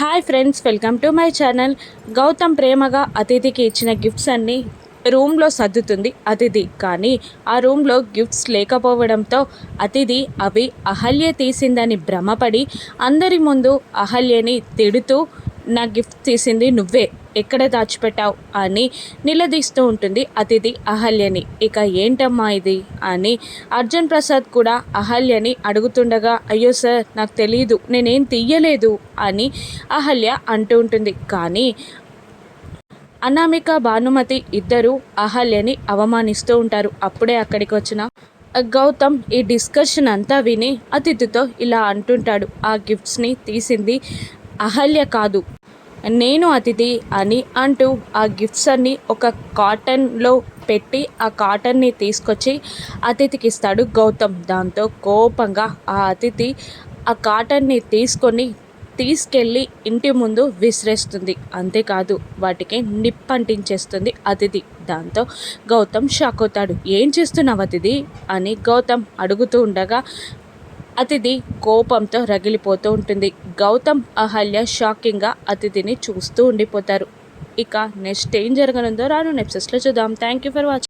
Hi friends welcome to my channel. Gautam ప్రేమగా అతిథికి ఇచ్చిన గిఫ్ట్స్ అన్నీ రూమ్లో సర్దుతుంది అతిథి. కానీ ఆ రూమ్లో గిఫ్ట్స్ లేకపోవడంతో అతిథి అవి అహల్య తీసిందని భ్రమపడి అందరి ముందు అహల్యని తిడుతూ నా గిఫ్ట్ తీసింది నువ్వే. ఎక్కడ దాచిపెట్టావు అని నిలదీస్తూ ఉంటుంది అతిథి అహల్యని. ఇక ఏంటమ్మా ఇది అని అర్జున్ ప్రసాద్ కూడా అహల్యని అడుగుతుండగా అయ్యో సార్ నాకు తెలియదు నేనేం తీయలేదు అని అహల్య అంటూ ఉంటుంది. కానీ అనామిక భానుమతి ఇద్దరు అహల్యని అవమానిస్తూ ఉంటారు. అప్పుడే అక్కడికి వచ్చిన గౌతమ్ ఈ డిస్కషన్ అంతా విని అతిథితో ఇలా అంటుంటాడు. ఆ గిఫ్ట్స్ని తీసింది అహల్య కాదు. నేను అతిథి అని అంటూ ఆ గిఫ్ట్స్ అన్ని ఒక కాటన్లో పెట్టి ఆ కాటన్ని తీసుకొచ్చి అతిథికి ఇస్తాడు గౌతమ్. దాంతో కోపంగా ఆ అతిథి ఆ కాటన్ని తీసుకొని తీసుకెళ్ళి ఇంటి ముందు విసిరేస్తుంది. అంతేకాదు వాటికి నిప్పంటించేస్తుంది అతిథి. దాంతో గౌతమ్ షాక్ అవుతాడు. ఏం చేస్తున్నావు అతిథి? అని గౌతమ్ అడుగుతూ ఉండగా అతిథి కోపంతో రగిలిపోతూ ఉంటుంది. గౌతమ్ అహల్య షాకింగ్గా అతిథిని చూస్తూ ఉండిపోతారు. ఇక నెక్స్ట్ ఏం జరగనుందో రాను నెప్సెస్లో చూద్దాం. Thank you for watching